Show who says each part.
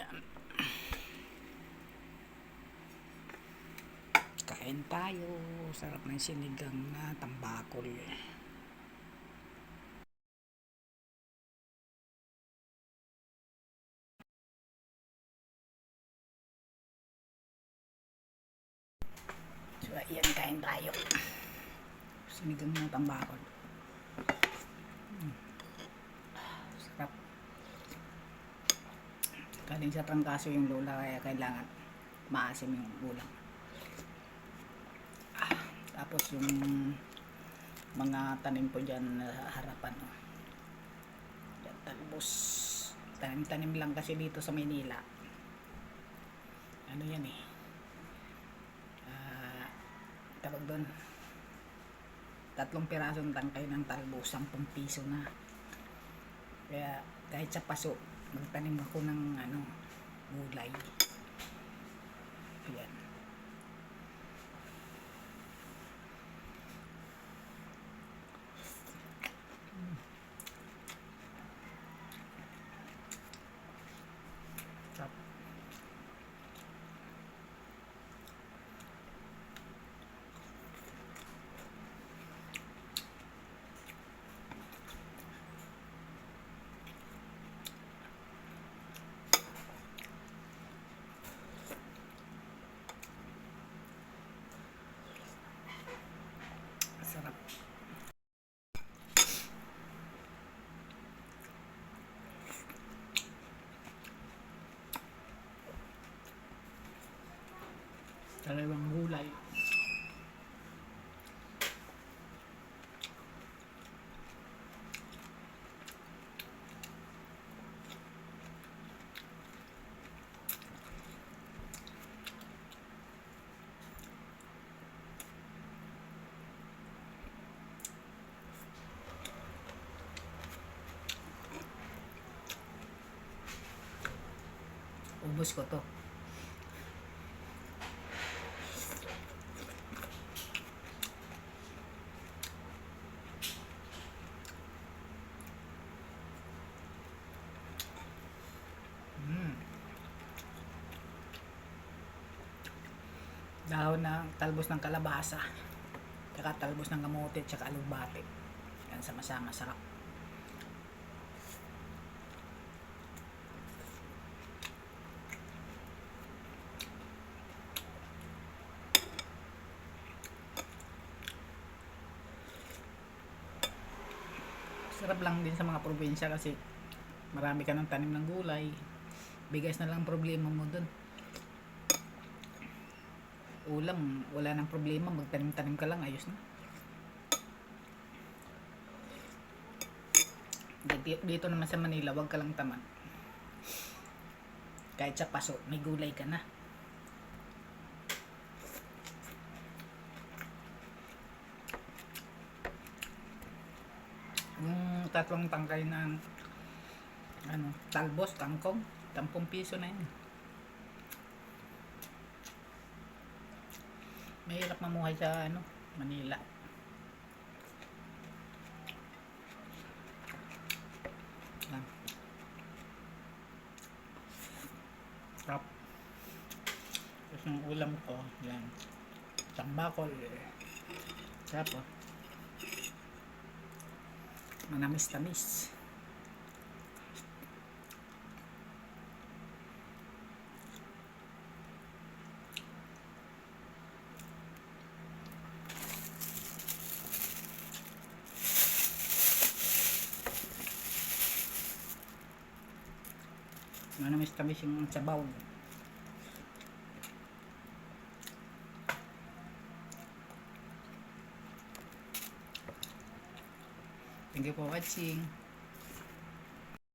Speaker 1: Yan. Kain tayo. Sarap ng sinigang na tambakol. So, ayan, kain tayo. Sinigang na tambakol. Galing sa trangkaso yung lula kaya kailangan maasim yung ulam. Ah, tapos yung mga tanim ko dyan na harapan. Oh. Dyan, talbos. Tanim-tanim lang kasi dito sa Maynila. Ano yan eh. Ah, tawag doon. Tatlong pirasong tangkay ng talbos, 10 piso na. Kaya kahit sa paso, magtanim ako ng ano, gulay. Yan. Sarap. Sarap. Dalawang gulay. Ubus ko to. Dahon ng talbos ng kalabasa. Tsaka talbos ng kamote, tsaka alugbate. Yan sama-sama sarap. Sarap lang din sa mga probinsya kasi marami ka ng tanim ng gulay. Bigas na lang problema mo dun. Ulam, wala nang problema. Magtanim-tanim ka lang, ayos na. Dito, dito naman sa Manila, wag ka lang tamad. Kahit sa paso, may gulay ka na. Yung tatlong tangkay ng ano, talbos, tangkong, 10 piso na yun. Mahirap mamuhay sa ano, Manila. Yan. Sarap. Tapos yung ulam ko, yan. Tambakol. Sarap oh. Manamis-tamis. Manamis-tamis yung sabaw. Thank you for watching.